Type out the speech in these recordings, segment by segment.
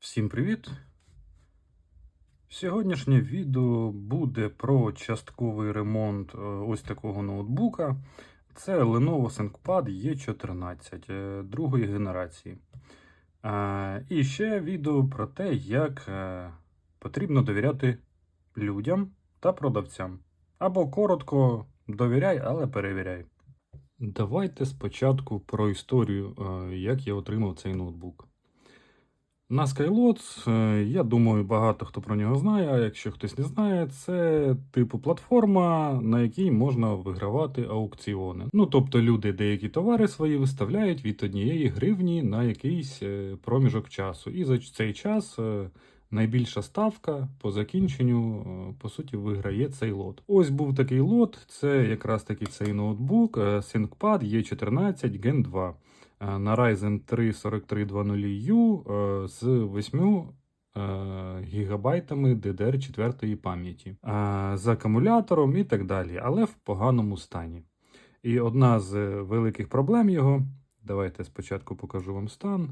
Всім привіт! Сьогоднішнє відео буде про частковий ремонт е, ось такого ноутбука. Це Lenovo ThinkPad E14 е, другої генерації. Е, І ще відео про те, як потрібно довіряти людям та продавцям. Або коротко довіряй, але перевіряй. Давайте спочатку про історію, як я отримав цей ноутбук. На Skylots, е, я думаю, багато хто про нього знає, а якщо хтось не знає, це типу платформа, на якій можна вигравати аукціони. Ну тобто люди деякі товари свої виставляють від однієї гривні на якийсь е, проміжок часу. І за цей час е, найбільша ставка по закінченню, по суті, виграє цей лот. Ось був такий лот, це якраз таки цей ноутбук ThinkPad E14 Gen 2 е, на Ryzen 3 4320U е, з 8 е, гігабайтами DDR4 пам'яті, е, з акумулятором і так далі, але в поганому стані. І одна з е, великих проблем його, давайте спочатку покажу вам стан.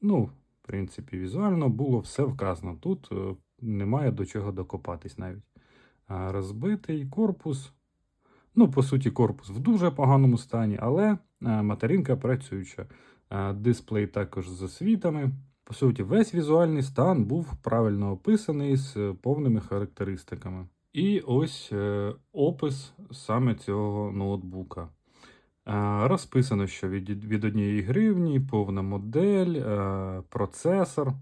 Ну, в принципі, візуально було все вказано. Тут е, немає до чого докопатись навіть. Розбитий корпус. Ну, по суті, корпус в дуже поганому стані, але е, материнка працююча. Е, Дисплей також з освітами. По суті, весь візуальний стан був правильно описаний з повними характеристиками. І ось е, опис саме цього ноутбука. Розписано, що від, від 1 гривні, повна модель, процесор.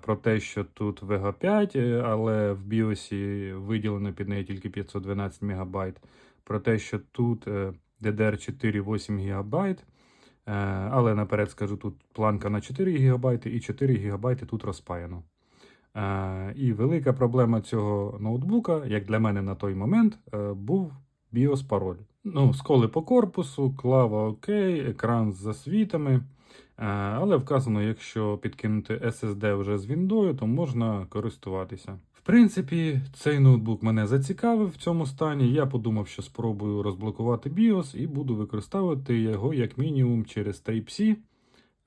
Про те, що тут Vega 5, е, але в BIOS виділено під неї тільки 512 МБ. Про те, що тут е, DDR4 8 ГБ. Але наперед скажу, тут планка на 4 ГБ і 4 ГБ тут розпаяно. Е, І велика проблема цього ноутбука, як для мене на той момент, е, був BIOS пароль. Ну, сколи по корпусу, клава ОК, екран з засвітами. Е, Але вказано, якщо підкинути SSD вже з Віндою, то можна користуватися. В принципі, цей ноутбук мене зацікавив в цьому стані. Я подумав, що спробую розблокувати BIOS і буду використовувати його як мінімум через Type-C,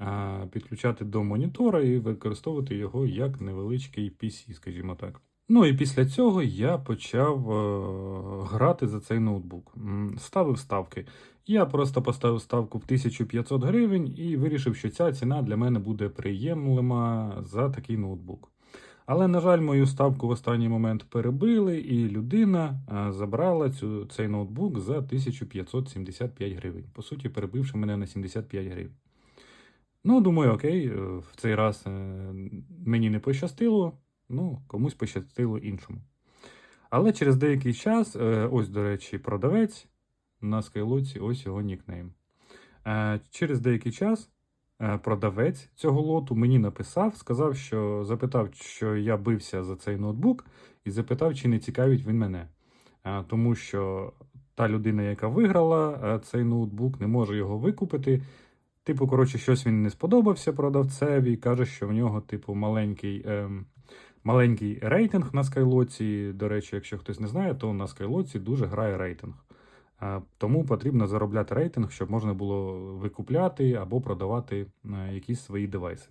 е, підключати до монітора і використовувати його як невеличкий PC, скажімо так. Ну і після цього я почав е, грати за цей ноутбук. Ставив ставки. Я просто поставив ставку в 1500 гривень і вирішив, що ця ціна для мене буде приємлива за такий ноутбук. Але, на жаль, мою ставку в останній момент перебили, і людина е, забрала цю, цей ноутбук за 1575 гривень. По суті, перебивши мене на 75 гривень. Ну, думаю, окей, е, в цей раз е, мені не пощастило, ну, комусь пощастило іншому. Але через деякий час, е, ось, до речі, продавець на скайлоці, ось його нікнейм. Е, Через деякий час е, продавець цього лоту мені написав, сказав, що запитав, що я бився за цей ноутбук, і запитав, чи не цікавить він мене. Тому що та людина, яка виграла цей ноутбук, не може його викупити. Типу, коротше, щось він не сподобався продавцеві, каже, що в нього, типу, маленький. ем, Маленький рейтинг на Скайлоці. До речі, якщо хтось не знає, то на Скайлоці дуже грає рейтинг. Тому потрібно заробляти рейтинг, щоб можна було викупляти або продавати е, якісь свої девайси.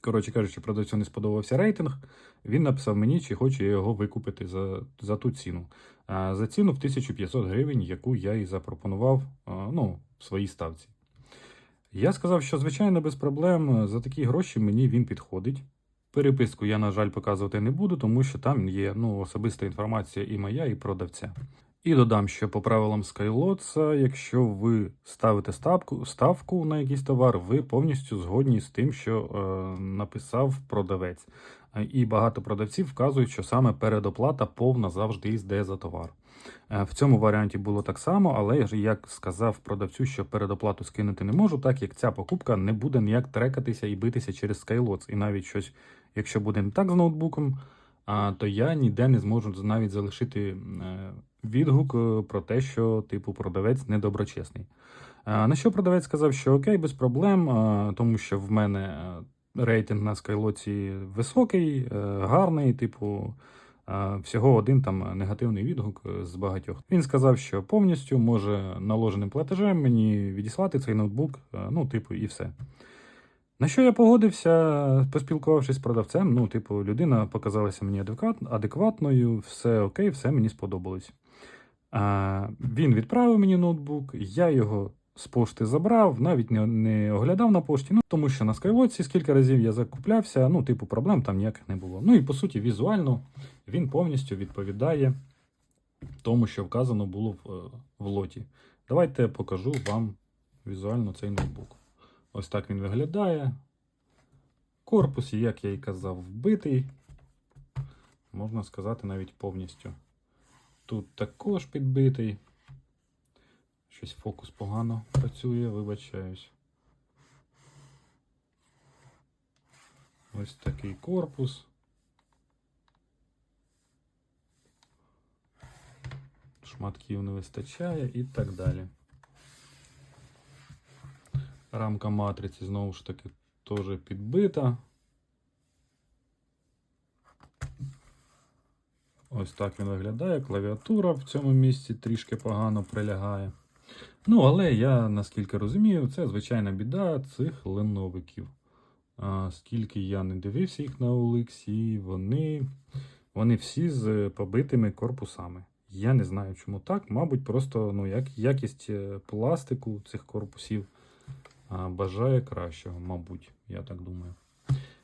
Коротше кажучи, продавцю не сподобався рейтинг. Він написав мені, чи хочу я його викупити за, за ту ціну. За ціну в 1500 гривень, яку я і запропонував ну, в своїй ставці. Я сказав, що звичайно без проблем за такі гроші мені він підходить. Переписку я, на жаль, показувати не буду, тому що там є ну, особиста інформація і моя, і продавця. І додам, що по правилам Skylotsa, якщо ви ставите ставку, ставку на якийсь товар, ви повністю згодні з тим, що е, написав продавець. І багато продавців вказують, що саме передоплата повна завжди йде за товар. Е, В цьому варіанті було так само, але ж як сказав продавцю, що передоплату скинути не можу, так як ця покупка не буде ніяк трекатися і битися через Skylots. І навіть щось, якщо буде не так з ноутбуком, то я ніде не зможу навіть залишити е, відгук е, про те, що типу продавець недоброчесний. А, На що продавець сказав, що окей, без проблем, тому що в мене е, рейтинг на Скайлоці високий, е, гарний, типу. Всього один там негативний відгук е, з багатьох. Він сказав, що повністю може наложеним платежем мені відіслати цей ноутбук, е, ну, типу, і все. На що я погодився, поспілкувавшись з продавцем. Ну, типу, людина показалася мені адекватною, все окей, все мені сподобалось. А, він відправив мені ноутбук, я його з пошти забрав, навіть не, не оглядав на пошті, ну тому що на Skywatch скільки разів я закуплявся, ну, типу, проблем там ніяких не було. Ну і по суті, візуально він повністю відповідає тому, що вказано було в, е, в лоті. Давайте покажу вам візуально цей ноутбук. Ось так він виглядає. Корпус, як я і казав, вбитий. Можна сказати, навіть повністю. Тут також підбитий. Щось фокус погано працює, вибачаюсь. Ось такий корпус. Шматків не вистачає і так далі. Рамка матриці знову ж таки теж підбита. Ось так він виглядає. Клавіатура в цьому місці трішки погано прилягає. Ну, але я наскільки розумію, це звичайна біда цих леновиків. А, скільки я не дивився їх на OLX, вони, вони всі з побитими корпусами. Я не знаю, чому так. Мабуть, просто ну, як, якість е, пластику цих корпусів бажає кращого, мабуть, я так думаю.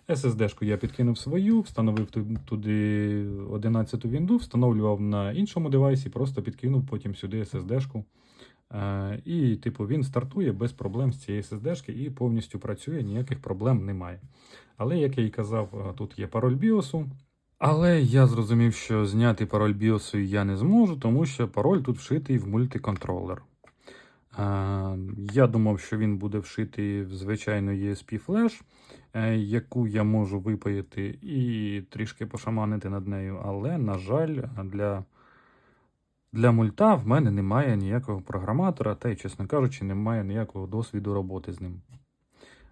SSD-шку я підкинув свою, встановив туди 11-ту вінду, встановлював на іншому девайсі, просто підкинув потім сюди SSD-шку. Е, і, типу, він стартує без проблем з цієї SSD-шки і повністю працює, ніяких проблем немає. Але, як я і казав, е, тут є пароль BIOS. Але я зрозумів, що зняти пароль BIOS я не зможу, тому що пароль тут вшитий в мультиконтролер. Е, Я думав, що він буде вшитий в звичайну ESP флеш, е, яку я можу випаяти і трішки пошаманити над нею. Але, на жаль, для, для мульта в мене немає ніякого програматора, та й, чесно кажучи, немає ніякого досвіду роботи з ним.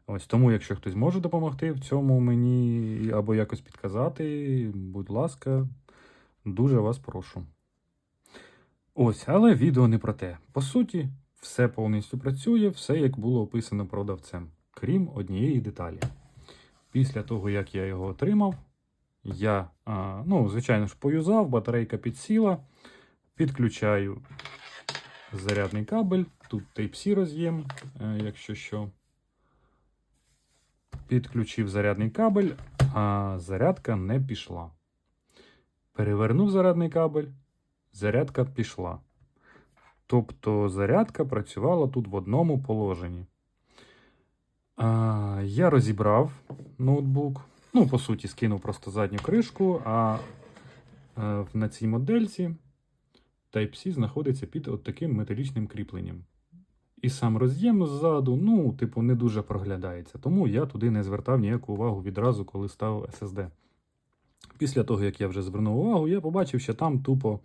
Ось тому, якщо хтось може допомогти в цьому мені або якось підказати, будь ласка, дуже вас прошу. Ось, але відео не про те. По суті, все повністю працює, все як було описано продавцем, крім однієї деталі. Після того, як я його отримав, я, ну, звичайно ж, поюзав, батарейка підсіла, підключаю зарядний кабель, тут Type-C роз'єм, е, якщо що. Підключив зарядний кабель, а зарядка не пішла. Перевернув зарядний кабель, зарядка пішла. Тобто зарядка працювала тут в одному положенні. А, я розібрав ноутбук. Ну, по суті, скинув просто задню кришку, а е, на цій модельці Type-C знаходиться під от таким металічним кріпленням. І сам роз'єм ззаду, ну, типу, не дуже проглядається. Тому я туди не звертав ніяку увагу відразу, коли ставив SSD. Після того, як я вже звернув увагу, я побачив, що там тупо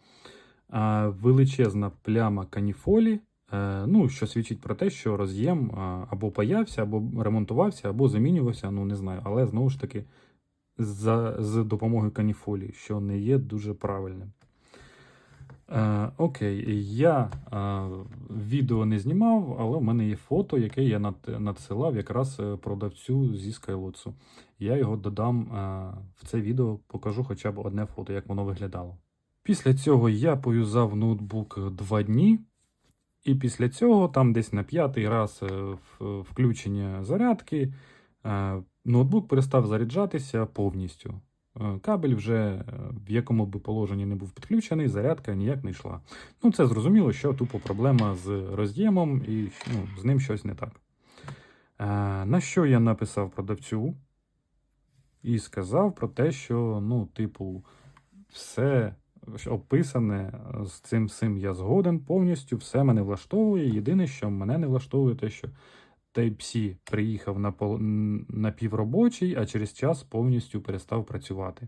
величезна пляма каніфолі, е, ну, що свідчить про те, що роз'єм або паявся, або ремонтувався, або замінювався, ну не знаю. Але знову ж таки, за, з допомогою каніфолі, що не є дуже правильним. Е, окей, я е, відео не знімав, але в мене є фото, яке я над, надсилав якраз е, продавцю зі Skylotsu. Я його додам е, в це відео, покажу хоча б одне фото, як воно виглядало. Після цього я поюзав ноутбук два дні, і після цього, там десь на п'ятий раз е, включення зарядки, е, ноутбук перестав заряджатися повністю. Е, Кабель вже в якому би положенні не був підключений, зарядка ніяк не йшла. Ну, це зрозуміло, що тупо проблема з роз'ємом і ну, з ним щось не так. На що я написав продавцю і сказав про те, що, ну, типу, все описане з цим всім я згоден повністю, все мене влаштовує. Єдине, що мене не влаштовує, те, що Type-C приїхав на, пол- на півробочий, а через час повністю перестав працювати.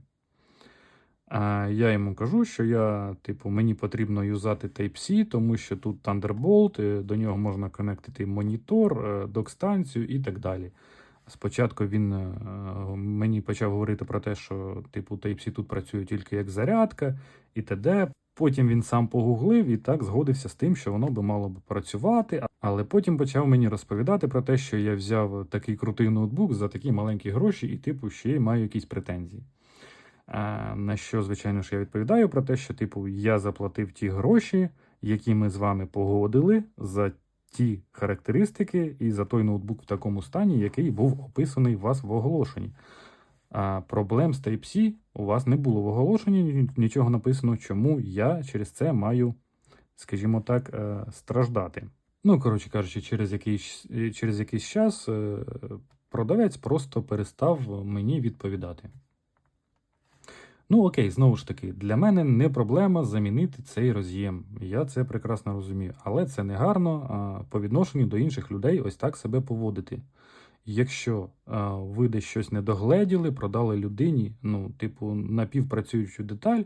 А я йому кажу, що я, типу, мені потрібно юзати Type-C, тому що тут Thunderbolt, е, до нього можна конектити монітор, е, док-станцію і так далі. Спочатку він е, мені почав говорити про те, що типу Type-C тут працює тільки як зарядка і т.д. Потім він сам погуглив і так згодився з тим, що воно би мало б працювати. Але потім почав мені розповідати про те, що я взяв такий крутий ноутбук за такі маленькі гроші, і, типу, ще й маю якісь претензії. А, на що, звичайно ж, я відповідаю про те, що, типу, я заплатив ті гроші, які ми з вами погодили за ті характеристики і за той ноутбук в такому стані, який був описаний у вас в оголошенні. А проблем з Type-C у вас не було в оголошенні, нічого написано, чому я через це маю, скажімо так, е, страждати. Ну, коротше кажучи, через якийсь, через якийсь час е, продавець просто перестав мені відповідати. Ну, окей, знову ж таки, для мене не проблема замінити цей роз'єм. Я це прекрасно розумію. Але це не гарно по відношенню до інших людей ось так себе поводити. Якщо ви десь щось не догледіли, продали людині, ну, типу, напівпрацюючу деталь,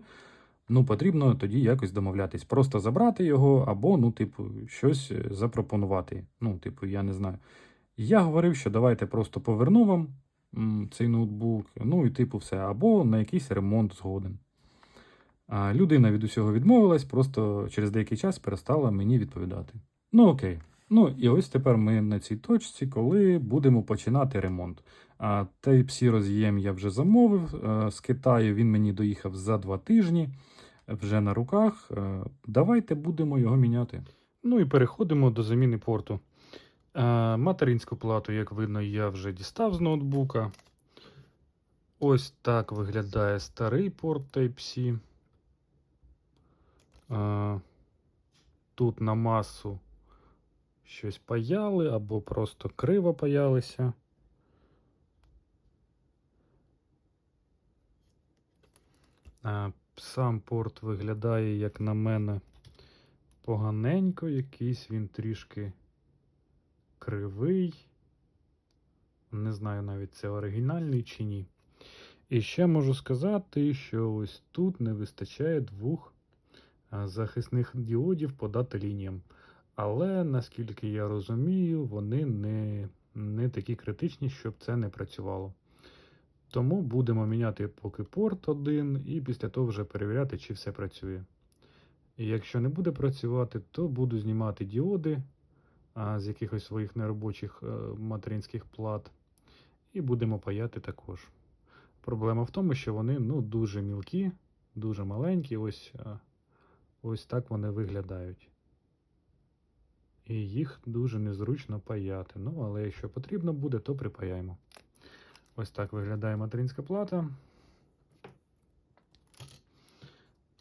ну, потрібно тоді якось домовлятись. Просто забрати його, або, ну, типу, щось е, запропонувати. Ну, типу, я не знаю. Я говорив, що давайте просто поверну вам цей ноутбук, ну і типу все, або на якийсь ремонт згоден. А людина від усього відмовилась, просто через деякий час перестала мені відповідати. Ну окей. Ну і ось тепер ми на цій точці, коли будемо починати ремонт. А Type-C роз'єм я вже замовив. е, З Китаю він мені доїхав за два тижні, вже на руках. Е, Давайте будемо його міняти. Ну і переходимо до заміни порту. Материнську плату, як видно, я вже дістав з ноутбука. Ось так виглядає старий порт Type-C. Тут на масу щось паяли або просто криво паялися. Сам порт виглядає, як на мене, поганенько, якийсь він трішки кривий. Не знаю навіть це оригінальний чи ні. І ще можу сказати, що ось тут не вистачає двох захисних діодів по дата лініям. Але наскільки я розумію, вони не, не такі критичні, щоб це не працювало. Тому будемо міняти поки порт один і після того вже перевіряти, чи все працює. І якщо не буде працювати, то буду знімати діоди з якихось своїх неробочих е, материнських плат. І будемо паяти також. Проблема в тому, що вони ну, дуже мілкі, дуже маленькі. Ось, ось так вони виглядають. І їх дуже незручно паяти. Ну, але якщо потрібно буде, то припаяємо. Ось так виглядає материнська плата.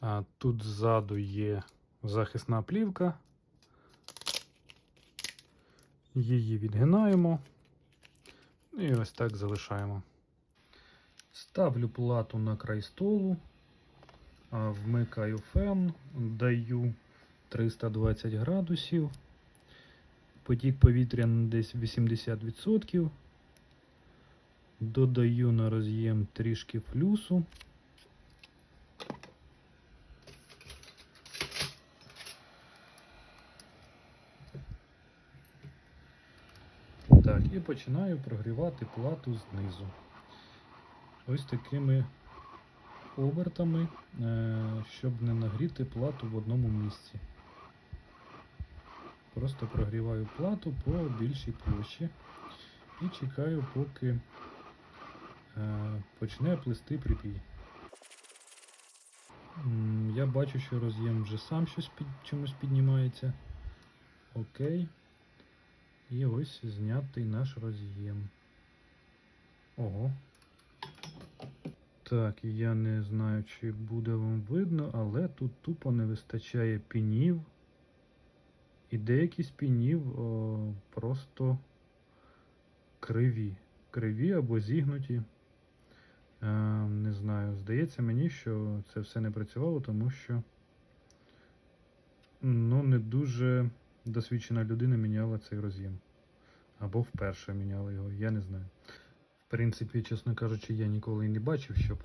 А тут ззаду є захисна плівка. Її відгинаємо. І ось так залишаємо. Ставлю плату на край столу, вмикаю фен, даю 320 градусів, потік повітря на десь 80%. Додаю на роз'єм трішки флюсу. Так, і починаю прогрівати плату знизу. Ось такими обертами, е, щоб не нагріти плату в одному місці. Просто прогріваю плату по більшій площі і чекаю, поки е, почне плисти припій. Я бачу, що роз'єм вже сам щось під, чомусь піднімається. Окей. І ось знятий наш роз'єм. Ого. Так, я не знаю, чи буде вам видно, але тут тупо не вистачає пінів. І деякі з пінів о, просто криві. Криві або зігнуті. Е, не знаю, здається мені, що це все не працювало, тому що ну, не дуже досвідчена людина міняла цей роз'єм. Або вперше міняла його, я не знаю. В принципі, чесно кажучи, я ніколи і не бачив, щоб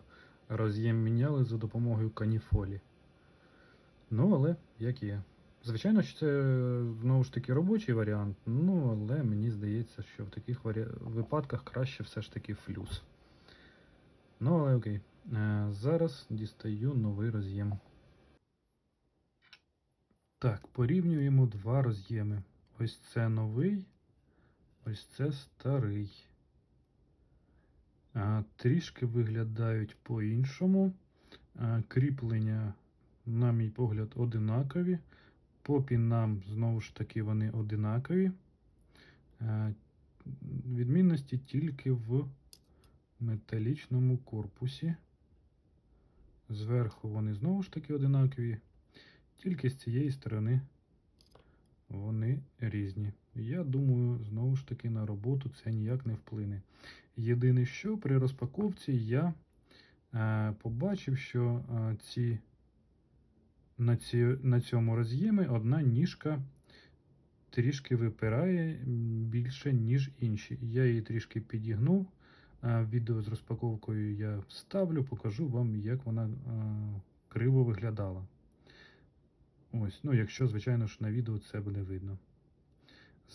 роз'єм міняли за допомогою каніфолі. Ну, але як є. Звичайно, що це знову ж таки робочий варіант, ну але мені здається, що в таких варі... випадках краще все ж таки флюс. Ну, але окей. Е, зараз дістаю новий роз'єм. Так, порівнюємо два роз'єми. Ось це новий, ось це старий. А, трішки виглядають по-іншому. Кріплення, на мій погляд, одинакові. По пінам, знову ж таки, вони одинакові. А, відмінності тільки в металічному корпусі. Зверху вони знову ж таки одинакові, тільки з цієї сторони вони різні. Я думаю, знову ж таки на роботу це ніяк не вплине. Єдине, що при розпаковці я е, побачив, що е, ці, на, ці, на цьому роз'ємі одна ніжка трішки випирає більше, ніж інші. Я її трішки підігнув. А відео з розпаковкою я вставлю, покажу вам, як вона е, криво виглядала. Ось, ну, якщо, звичайно ж, на відео це буде видно.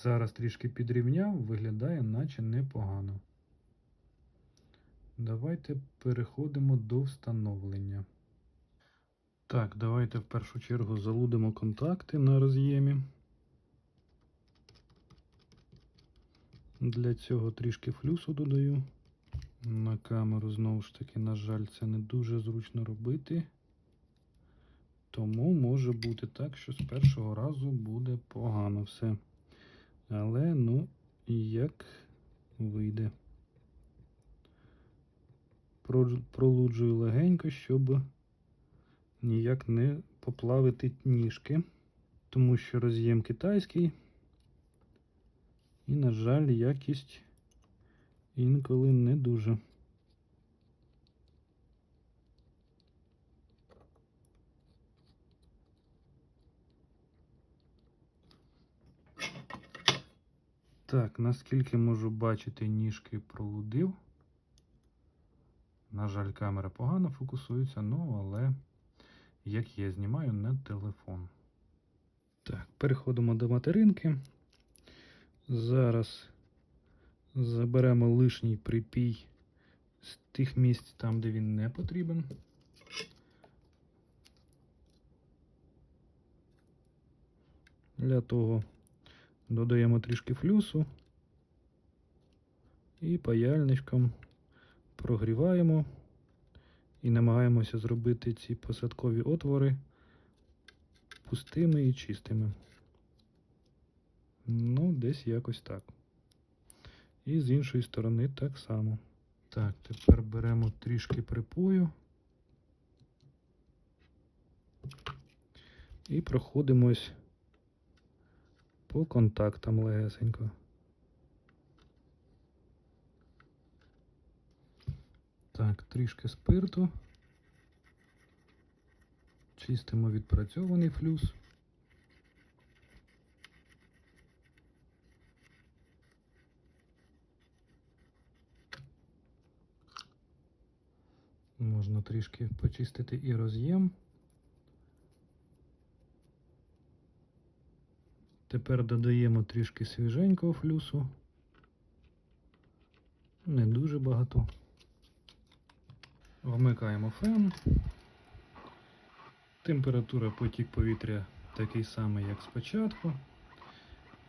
Зараз трішки підрівняв, виглядає, наче непогано. Давайте переходимо до встановлення. Так, давайте в першу чергу залудимо контакти на роз'ємі. Для цього трішки флюсу додаю. На камеру, знову ж таки, на жаль, це не дуже зручно робити. Тому може бути так, що з першого разу буде погано все. Але, ну, як вийде. Пролуджую легенько, щоб ніяк не поплавити ніжки, тому що роз'єм китайський. І, на жаль, якість інколи не дуже. Так, наскільки можу бачити, ніжки пролудив. На жаль, камера погано фокусується, ну але як є, знімаю на телефон. Так, переходимо до материнки. Зараз заберемо лишній припій з тих місць там, де він не потрібен. Для того додаємо трішки флюсу і паяльничком прогріваємо і намагаємося зробити ці посадкові отвори пустими і чистими. Ну, десь якось так. І з іншої сторони так само. Так, тепер беремо трішки припою і проходимось по контактам легесенько. Так, трішки спирту. Чистимо відпрацьований флюс. Можна трішки почистити і роз'єм. Тепер додаємо трішки свіженького флюсу. Не дуже багато. Вмикаємо фен. Температура потік повітря такий самий, як спочатку.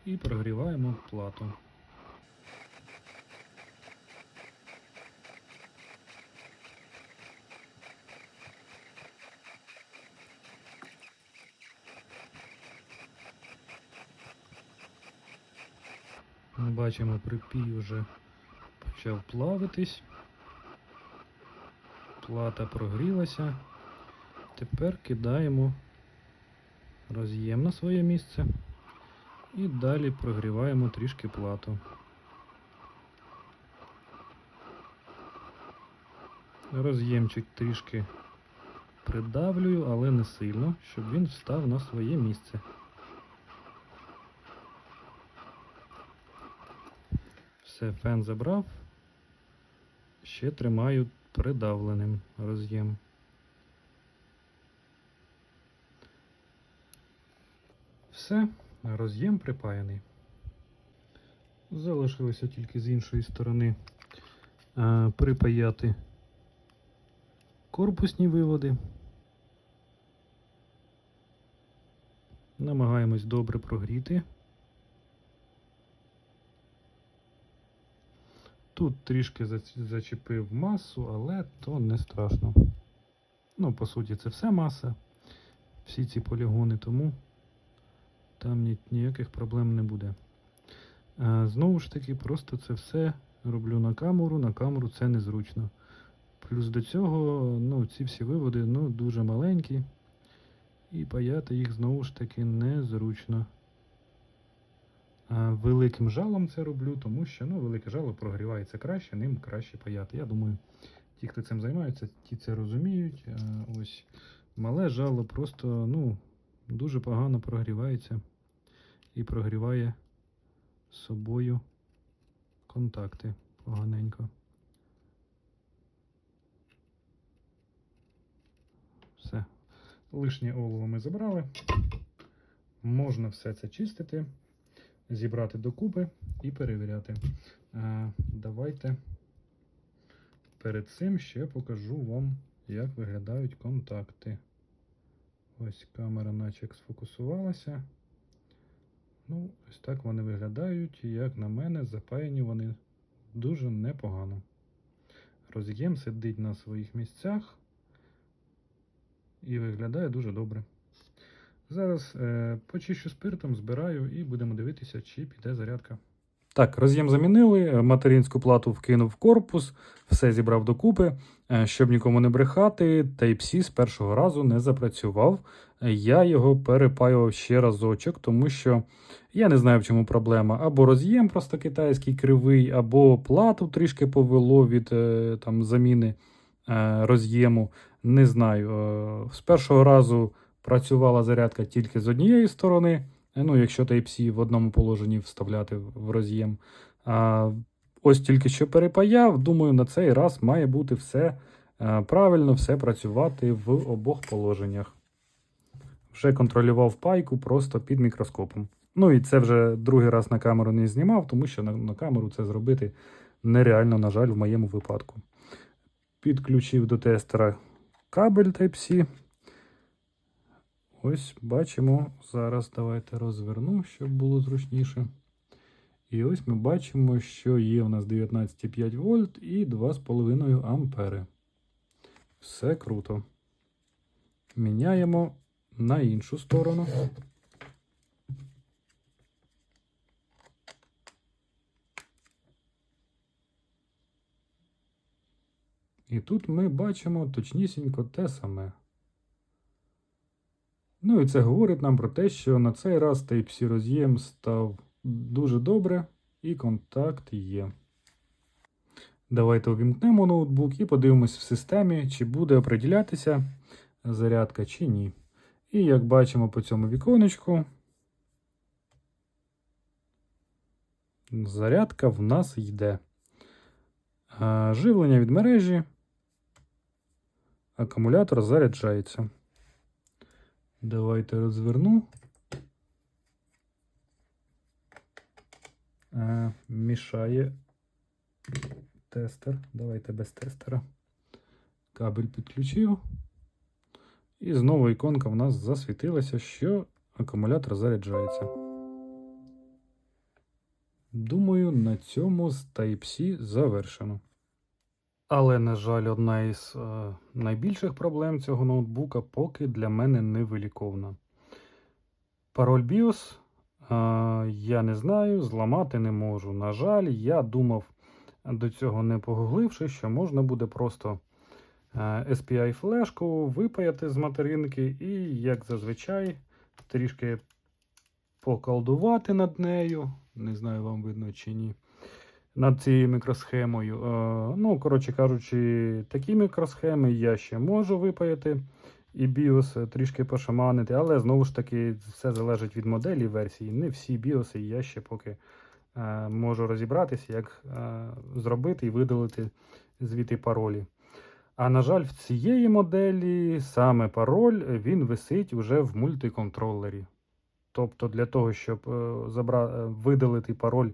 І прогріваємо плату. Ми бачимо, припій вже почав плавитись. Плата прогрілася. Тепер кидаємо роз'єм на своє місце і далі прогріваємо трішки плату. Роз'ємчик трішки придавлюю, але не сильно, щоб він встав на своє місце. Все, фен забрав. Ще тримаю придавленим роз'єм. Все, роз'єм припаяний. Залишилося тільки з іншої сторони а, припаяти корпусні виводи. Намагаємось добре прогріти Тут трішки зачепив масу, але то не страшно. Ну, по суті, це все маса, всі ці полігони, тому там ніяких проблем не буде. Знову ж таки, просто це все роблю на камеру, на камеру це незручно. Плюс до цього, ну, ці всі виводи ну, дуже маленькі, і паяти їх знову ж таки незручно. А великим жалом це роблю, тому що ну, велике жало прогрівається краще, ним краще паяти. Я думаю, ті, хто цим займаються, ті це розуміють. Ось мале жало просто ну, дуже погано прогрівається і прогріває собою контакти поганенько. Все. Лишнє олово ми забрали. Можна все це чистити, зібрати докупи і перевіряти. Е, давайте перед цим ще покажу вам, як виглядають контакти. Ось камера наче сфокусувалася. Ну, ось так вони виглядають, як на мене, запаяні вони дуже непогано. Роз'єм сидить на своїх місцях і виглядає дуже добре. Зараз е, почищу спиртом, збираю і будемо дивитися, чи піде зарядка. Так, роз'єм замінили, е, материнську плату вкинув в корпус, все зібрав докупи. Е, Щоб нікому не брехати, Type-C з першого разу не запрацював. Е, Я його перепаював ще разочок, тому що я не знаю, в чому проблема. Або роз'єм просто китайський кривий, або плату трішки повело від там, заміни роз'єму. Не знаю. З першого разу працювала зарядка тільки з однієї сторони. Е, Ну, якщо Type-C в одному положенні вставляти в роз'єм. А ось тільки що перепаяв, думаю, на цей раз має бути все е, правильно, все працювати в обох положеннях. Вже контролював пайку просто під мікроскопом. Ну і це вже другий раз на камеру не знімав, тому що на, на камеру це зробити нереально, на жаль, в моєму випадку. Підключив до тестера кабель Type-C. Ось бачимо, зараз давайте розверну, щоб було зручніше. І ось ми бачимо, що є у нас 19,5 вольт і 2,5 ампери. Все круто. Міняємо на іншу сторону. І тут ми бачимо точнісінько те саме. Ну і це говорить нам про те, що на цей раз Type-C роз'єм став дуже добре і контакт є. Давайте увімкнемо ноутбук і подивимось в системі, чи буде оприділятися зарядка чи ні. І як бачимо по цьому віконечку, зарядка в нас йде. Живлення від мережі. Акумулятор заряджається. Давайте розверну. Е, мішає тестер. Давайте без тестера. Кабель підключив. І знову іконка в нас засвітилася, що акумулятор заряджається. Думаю, на цьому з Type-C завершено. Але, на жаль, одна із е, найбільших проблем цього ноутбука поки для мене не виліковна. Пароль BIOS е, я не знаю, зламати не можу. На жаль, я думав до цього не погугливши, що можна буде просто е, SPI-флешку випаяти з материнки і, як зазвичай, трішки поколдувати над нею. Не знаю, вам видно чи ні над цією мікросхемою. Е, Ну, коротше кажучи, такі мікросхеми я ще можу випаяти і BIOS трішки пошаманити, але знову ж таки все залежить від моделі версії. Не всі BIOS я ще поки е, можу розібратися, як е, зробити і видалити звідти паролі. А на жаль, в цієї моделі саме пароль він висить вже в мультиконтролері. Тобто, для того, щоб забра... видалити пароль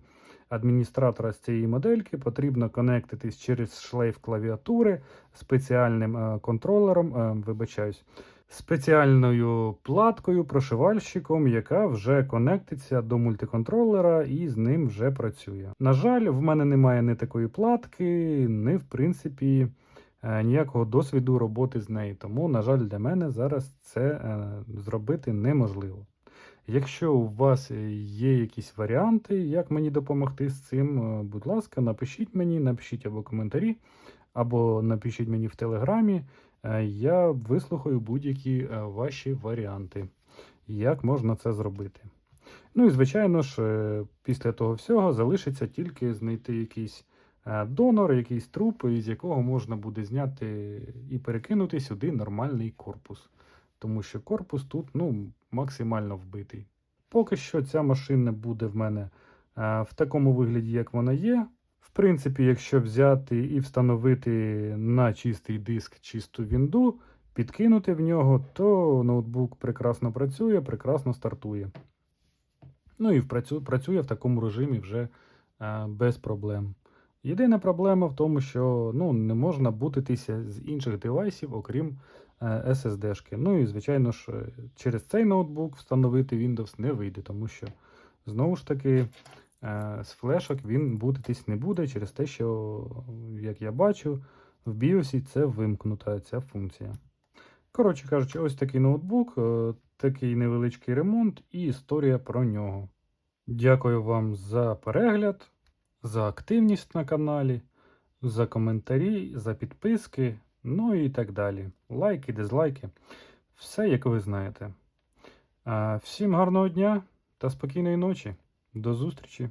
адміністратора з цієї модельки, потрібно конектитись через шлейф клавіатури спеціальним е, контролером, е, вибачаюсь, спеціальною платкою, прошивальщиком, яка вже конектиться до мультиконтролера і з ним вже працює. На жаль, в мене немає ні такої платки, ні, в принципі, е, ніякого досвіду роботи з нею. Тому, на жаль, для мене зараз це зробити неможливо. Якщо у вас е, є якісь варіанти, як мені допомогти з цим, е, будь ласка, напишіть мені, напишіть або коментарі, або напишіть мені в телеграмі. Е, Я вислухаю будь-які ваші варіанти, як можна це зробити. Ну і звичайно ж, після того всього залишиться тільки знайти якийсь донор, якийсь труп, із якого можна буде зняти і перекинути сюди нормальний корпус. Тому що корпус тут ну, максимально вбитий. Поки що ця машина буде в мене е, в такому вигляді, як вона є. В принципі, якщо взяти і встановити на чистий диск чисту вінду, підкинути в нього, то ноутбук прекрасно працює, прекрасно стартує. Ну і працює в такому режимі вже е, без проблем. Єдина проблема в тому, що ну, не можна бутитися з інших девайсів, окрім SSD-шки. Ну і, звичайно ж, е, через цей ноутбук встановити Windows не вийде, тому що знову ж таки е, з флешок він бутитись не буде через те, що, як я бачу, в BIOS це вимкнута ця функція. Коротше кажучи, ось такий ноутбук, е, такий невеличкий ремонт і історія про нього. Дякую вам за перегляд, за активність на каналі, за коментарі, за підписки, ну і так далі. Лайки, дизлайки. Все, як ви знаєте. Всім гарного дня та спокійної ночі. До зустрічі!